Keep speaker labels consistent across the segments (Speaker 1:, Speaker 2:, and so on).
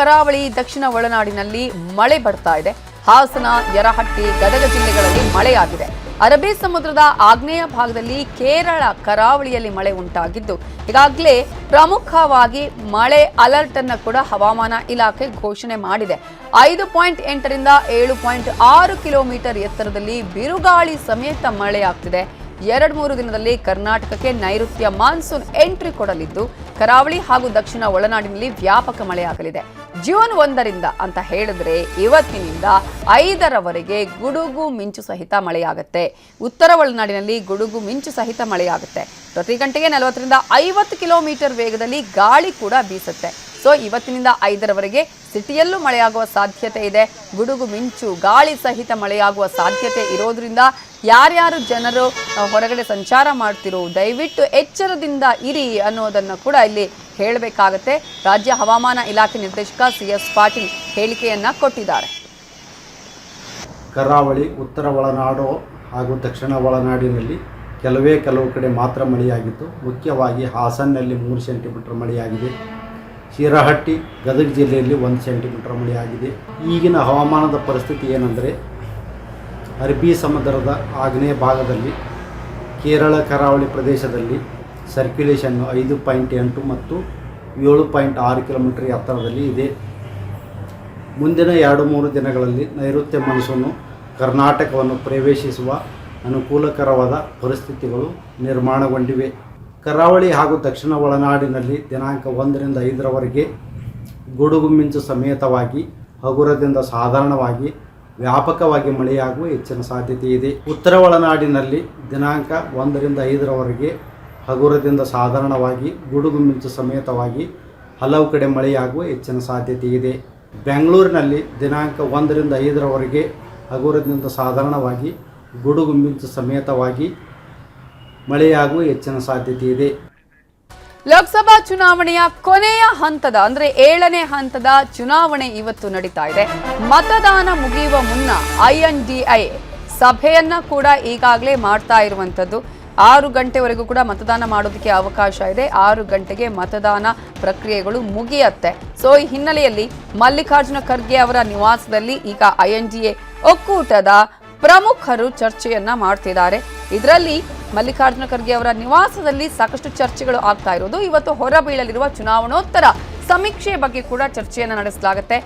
Speaker 1: ಕರಾವಳಿ, ದಕ್ಷಿಣ ಒಳನಾಡಿನಲ್ಲಿ ಮಳೆ ಬರ್ತಾ ಇದೆ. ಹಾಸನ, ಯರಹಟ್ಟಿ, ಗದಗ ಜಿಲ್ಲೆಗಳಲ್ಲಿ ಮಳೆಯಾಗಿದೆ. ಅರಬ್ಬಿ ಸಮುದ್ರದ ಆಗ್ನೇಯ ಭಾಗದಲ್ಲಿ ಕೇರಳ ಕರಾವಳಿಯಲ್ಲಿ ಮಳೆ ಉಂಟಾಗಿದ್ದು, ಈಗಾಗಲೇ ಪ್ರಮುಖವಾಗಿ ಮಳೆ ಅಲರ್ಟ್ ಅನ್ನು ಕೂಡ ಹವಾಮಾನ ಇಲಾಖೆ ಘೋಷಣೆ ಮಾಡಿದೆ. ಐದು ಪಾಯಿಂಟ್ ಎಂಟರಿಂದ ಏಳು ಪಾಯಿಂಟ್ ಆರು ಕಿಲೋಮೀಟರ್ ಎತ್ತರದಲ್ಲಿ ಬಿರುಗಾಳಿ ಸಮೇತ ಮಳೆಯಾಗ್ತಿದೆ. ಎರಡು ಮೂರು ದಿನದಲ್ಲಿ ಕರ್ನಾಟಕಕ್ಕೆ ನೈಋತ್ಯ ಮಾನ್ಸೂನ್ ಎಂಟ್ರಿ ಕೊಡಲಿದ್ದು, ಕರಾವಳಿ ಹಾಗೂ ದಕ್ಷಿಣ ಒಳನಾಡಿನಲ್ಲಿ ವ್ಯಾಪಕ ಮಳೆಯಾಗಲಿದೆ. ಜೂನ್ ಒಂದರಿಂದ ಅಂತ ಹೇಳಿದ್ರೆ ಇವತ್ತಿನಿಂದ ಐದರವರೆಗೆ ಗುಡುಗು ಮಿಂಚು ಸಹಿತ ಮಳೆಯಾಗುತ್ತೆ. ಉತ್ತರ ಒಳನಾಡಿನಲ್ಲಿ ಗುಡುಗು ಮಿಂಚು ಸಹಿತ ಮಳೆಯಾಗುತ್ತೆ. ಪ್ರತಿ ಗಂಟೆಗೆ ನಲವತ್ತರಿಂದ ಐವತ್ತು ಕಿಲೋಮೀಟರ್ ವೇಗದಲ್ಲಿ ಗಾಳಿ ಕೂಡ ಬೀಸುತ್ತೆ. ಸೊ ಇವತ್ತಿನಿಂದ ಐದರವರೆಗೆ ಸಿಟಿಯಲ್ಲೂ ಮಳೆಯಾಗುವ ಸಾಧ್ಯತೆ ಇದೆ. ಗುಡುಗು ಮಿಂಚು, ಗಾಳಿ ಸಹಿತ ಮಳೆಯಾಗುವ ಸಾಧ್ಯತೆ ಇರೋದ್ರಿಂದ ಯಾರ್ಯಾರು ಜನರು ಹೊರಗಡೆ ಸಂಚಾರ ಮಾಡ್ತಿರೋ, ದಯವಿಟ್ಟು ಎಚ್ಚರದಿಂದ ಇರಿ ಅನ್ನೋದನ್ನು ಕೂಡ ಇಲ್ಲಿ ಹೇಳಬೇಕಾಗತ್ತೆ ರಾಜ್ಯ ಹವಾಮಾನ ಇಲಾಖೆ ನಿರ್ದೇಶಕ ಸಿ ಎಸ್ ಪಾಟೀಲ್ ಹೇಳಿಕೆಯನ್ನ ಕೊಟ್ಟಿದ್ದಾರೆ.
Speaker 2: ಕರಾವಳಿ, ಉತ್ತರ ಒಳನಾಡು ಹಾಗೂ ದಕ್ಷಿಣ ಒಳನಾಡಿನಲ್ಲಿ ಕೆಲವೇ ಕೆಲವು ಕಡೆ ಮಾತ್ರ ಮಳೆಯಾಗಿತ್ತು. ಮುಖ್ಯವಾಗಿ ಹಾಸನ್ನಲ್ಲಿ ಮೂರು ಸೆಂಟಿಮೀಟರ್ ಮಳೆಯಾಗಿದೆ. ಶಿರಹಟ್ಟಿ, ಗದಗ ಜಿಲ್ಲೆಯಲ್ಲಿ ಒಂದು ಸೆಂಟಿಮೀಟರ್ ಮಳೆಯಾಗಿದೆ. ಈಗಿನ ಹವಾಮಾನದ ಪರಿಸ್ಥಿತಿ ಏನೆಂದರೆ, ಅರಬ್ಬಿ ಸಮುದ್ರದ ಆಗ್ನೇಯ ಭಾಗದಲ್ಲಿ, ಕೇರಳ ಕರಾವಳಿ ಪ್ರದೇಶದಲ್ಲಿ ಸರ್ಕ್ಯುಲೇಷನ್ನು ಐದು ಪಾಯಿಂಟ್ ಎಂಟು ಮತ್ತು ಏಳು ಪಾಯಿಂಟ್ ಆರು ಕಿಲೋಮೀಟರ್ ಎತ್ತರದಲ್ಲಿ ಇದೆ. ಮುಂದಿನ ಎರಡು ಮೂರು ದಿನಗಳಲ್ಲಿ ನೈಋತ್ಯ ಮನಸ್ಸನ್ನು ಕರ್ನಾಟಕವನ್ನು ಪ್ರವೇಶಿಸುವ ಅನುಕೂಲಕರವಾದ ಪರಿಸ್ಥಿತಿಗಳು ನಿರ್ಮಾಣಗೊಂಡಿವೆ. ಕರಾವಳಿ ಹಾಗೂ ದಕ್ಷಿಣ ಒಳನಾಡಿನಲ್ಲಿ ದಿನಾಂಕ ಒಂದರಿಂದ ಐದರವರೆಗೆ ಗುಡುಗು ಮಿಂಚು ಸಮೇತವಾಗಿ, ಹಗುರದಿಂದ ಸಾಧಾರಣವಾಗಿ, ವ್ಯಾಪಕವಾಗಿ ಮಳೆಯಾಗುವ ಹೆಚ್ಚಿನ ಸಾಧ್ಯತೆ ಇದೆ ಉತ್ತರ ಒಳನಾಡಿನಲ್ಲಿ ದಿನಾಂಕ ಒಂದರಿಂದ ಐದರವರೆಗೆ ಹಗುರದಿಂದ ಸಾಧಾರಣವಾಗಿ ಗುಡುಗು ಮಿಂಚು ಸಮೇತವಾಗಿ ಹಲವು ಕಡೆ ಮಳೆಯಾಗುವ ಹೆಚ್ಚಿನ ಸಾಧ್ಯತೆ ಇದೆ. ಬೆಂಗಳೂರಿನಲ್ಲಿ ದಿನಾಂಕ ಒಂದರಿಂದ ಐದರವರೆಗೆ ಹಗುರದಿಂದ ಸಾಧಾರಣವಾಗಿ ಗುಡುಗು ಮಿಂಚು ಸಮೇತವಾಗಿ ಮಳೆಯಾಗುವ ಹೆಚ್ಚಿನ ಸಾಧ್ಯತೆ ಇದೆ.
Speaker 1: ಲೋಕಸಭಾ ಚುನಾವಣೆಯ ಕೊನೆಯ ಹಂತದ ಅಂದ್ರೆ ಏಳನೇ ಹಂತದ ಚುನಾವಣೆ ಇವತ್ತು ನಡೀತಾ ಇದೆ. ಮತದಾನ ಮುಗಿಯುವ ಮುನ್ನ ಐಎನ್ಡಿಐ ಸಭೆಯನ್ನ ಕೂಡ ಈಗಾಗಲೇ ಮಾಡ್ತಾ ಇರುವಂತದ್ದು ಆರು ಗಂಟೆವರೆಗೂ ಕೂಡ ಮತದಾನ ಮಾಡೋದಕ್ಕೆ ಅವಕಾಶ ಇದೆ. ಆರು ಗಂಟೆಗೆ ಮತದಾನ ಪ್ರಕ್ರಿಯೆಗಳು ಮುಗಿಯತ್ತೆ. ಸೊ, ಈ ಹಿನ್ನೆಲೆಯಲ್ಲಿ ಮಲ್ಲಿಕಾರ್ಜುನ ಖರ್ಗೆ ಅವರ ನಿವಾಸದಲ್ಲಿ ಈಗ ಐಎನ್ಡಿಎ ಒಕ್ಕೂಟದ ಪ್ರಮುಖರು ಚರ್ಚೆಯನ್ನ ಮಾಡ್ತಿದ್ದಾರೆ. ಇದರಲ್ಲಿ ಮಲ್ಲಿಕಾರ್ಜುನ ಖರ್ಗೆ ಅವರ ನಿವಾಸದಲ್ಲಿ ಸಾಕಷ್ಟು ಚರ್ಚೆಗಳು ಆಗ್ತಾ ಇರೋದು. ಇವತ್ತು ಹೊರಬೀಳಲಿರುವ ಚುನಾವಣೋತ್ತರ ಸಮೀಕ್ಷೆ ಬಗ್ಗೆ ಕೂಡ ಚರ್ಚೆಯನ್ನು ನಡೆಸಲಾಗುತ್ತೆ.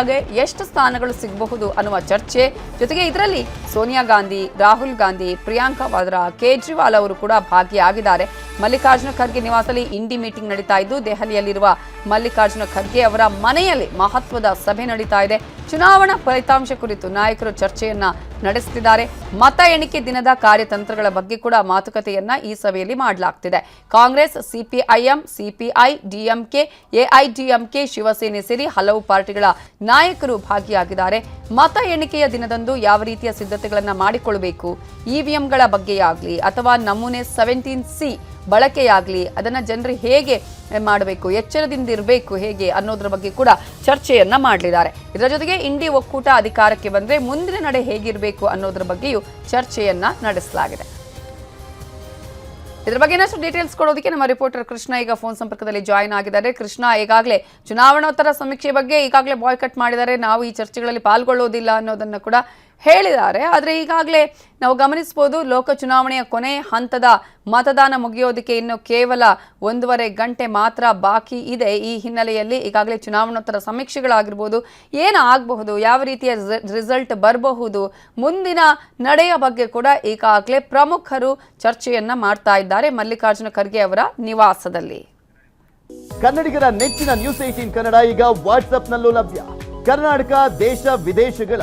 Speaker 1: ಎಗೆ ಎಷ್ಟು ಸ್ಥಾನಗಳು ಸಿಗಬಹುದು ಅನ್ನುವ ಚರ್ಚೆ. ಜೊತೆಗೆ ಇದರಲ್ಲಿ ಸೋನಿಯಾ ಗಾಂಧಿ, ರಾಹುಲ್ ಗಾಂಧಿ, ಪ್ರಿಯಾಂಕಾ ವಾದ್ರಾ, ಕೇಜ್ರಿವಾಲ್ ಅವರು ಕೂಡ ಭಾಗಿಯಾಗಿದ್ದಾರೆ. ಮಲ್ಲಿಕಾರ್ಜುನ ಖರ್ಗೆ ನಿವಾಸದಲ್ಲಿ ಇಂಡಿ ಮೀಟಿಂಗ್ ನಡೀತಾ ಇದ್ದು, ದೆಹಲಿಯಲ್ಲಿರುವ ಮಲ್ಲಿಕಾರ್ಜುನ ಖರ್ಗೆ ಅವರ ಮನೆಯಲ್ಲಿ ಮಹತ್ವದ ಸಭೆ ನಡೀತಾ ಇದೆ. ಚುನಾವಣಾ ಫಲಿತಾಂಶ ಕುರಿತು ನಾಯಕರು ಚರ್ಚೆಯನ್ನ ನಡೆಸುತ್ತಿದ್ದಾರೆ ಮತ ಎಣಿಕೆ ದಿನದ ಕಾರ್ಯತಂತ್ರಗಳ ಬಗ್ಗೆ ಕೂಡ ಮಾತುಕತೆಯನ್ನ ಈ ಸಭೆಯಲ್ಲಿ ಮಾಡಲಾಗ್ತಿದೆ. Congress, CPIM, CPI, DMK, AIADMK, Shiv Sena ಸೇರಿ ಹಲವು ಪಾರ್ಟಿಗಳ ನಾಯಕರು ಭಾಗಿಯಾಗಿದ್ದಾರೆ. ಮತ ಎಣಿಕೆಯ ದಿನದಂದು ಯಾವ ರೀತಿಯ ಸಿದ್ಧತೆಗಳನ್ನು ಮಾಡಿಕೊಳ್ಳಬೇಕು ಇವಿಎಂಗಳ ಬಗ್ಗೆಯಾಗಲಿ ಅಥವಾ ನಮೂನೆ ಸೆವೆಂಟೀನ್ ಸಿ ಬಳಕೆಯಾಗಲಿ, ಅದನ್ನ ಜನರು ಹೇಗೆ ಮಾಡಬೇಕು ಎಚ್ಚರದಿಂದ ಇರಬೇಕು ಹೇಗೆ ಅನ್ನೋದ್ರ ಬಗ್ಗೆ ಕೂಡ ಚರ್ಚೆಯನ್ನ ಮಾಡಲಿದ್ದಾರೆ. ಇದರ ಜೊತೆಗೆ ಇಂಡಿ ಒಕ್ಕೂಟ ಅಧಿಕಾರಕ್ಕೆ ಬಂದರೆ ಮುಂದಿನ ನಡೆ ಹೇಗಿರಬೇಕು ಅನ್ನೋದ್ರ ಬಗ್ಗೆಯೂ ಚರ್ಚೆಯನ್ನ ನಡೆಸಲಾಗಿದೆ. ಇದ್ರ ಬಗ್ಗೆ ಇನ್ನಷ್ಟು ಡೀಟೇಲ್ಸ್ ಕೊಡೋದಕ್ಕೆ ನಮ್ಮ ರಿಪೋರ್ಟರ್ ಕೃಷ್ಣ ಈಗ ಫೋನ್ ಸಂಪರ್ಕದಲ್ಲಿ ಜಾಯಿನ್ ಆಗಿದ್ದಾರೆ. ಕೃಷ್ಣ, ಈಗಾಗಲೇ ಚುನಾವಣೋತ್ತರ ಸಮೀಕ್ಷೆ ಬಗ್ಗೆ ಈಗಾಗಲೇ ಬಾಯ್ಕಟ್ ಮಾಡಿದ್ದಾರೆ. ನಾವು ಈ ಚರ್ಚೆಗಳಲ್ಲಿ ಪಾಲ್ಗೊಳ್ಳೋದಿಲ್ಲ ಅನ್ನೋದನ್ನ ಕೂಡ ಹೇಳಿದ್ದಾರೆ. ಆದರೆ ಈಗಾಗಲೇ ನಾವು ಗಮನಿಸ್ಬೋದು ಲೋಕ ಚುನಾವಣೆಯ ಕೊನೆ ಹಂತದ ಮತದಾನ ಮುಗಿಯೋದಕ್ಕೆ ಇನ್ನು ಕೇವಲ ಒಂದೂವರೆ ಗಂಟೆ ಮಾತ್ರ ಬಾಕಿ ಇದೆ. ಈ ಹಿನ್ನೆಲೆಯಲ್ಲಿ ಈಗಾಗಲೇ ಚುನಾವಣೋತ್ತರ ಸಮೀಕ್ಷೆಗಳಾಗಿರ್ಬೋದು, ಏನು ಆಗಬಹುದು, ಯಾವ ರೀತಿಯ ರಿಸಲ್ಟ್ ಬರಬಹುದು, ಮುಂದಿನ ನಡೆಯ ಬಗ್ಗೆ ಕೂಡ ಈಗಾಗಲೇ ಪ್ರಮುಖರು ಚರ್ಚೆಯನ್ನ ಮಾಡ್ತಾ ಇದ್ದಾರೆ. ಮಲ್ಲಿಕಾರ್ಜುನ ಖರ್ಗೆ ಅವರ ನಿವಾಸದಲ್ಲಿ.
Speaker 3: ಕನ್ನಡಿಗರ ನೆಚ್ಚಿನ ನ್ಯೂಸ್ ಏಟೀನ್ ಕನ್ನಡ ಈಗ ವಾಟ್ಸ್ಆಪ್ನಲ್ಲೂ ಲಭ್ಯ. ಕರ್ನಾಟಕ, ದೇಶ, ವಿದೇಶಗಳ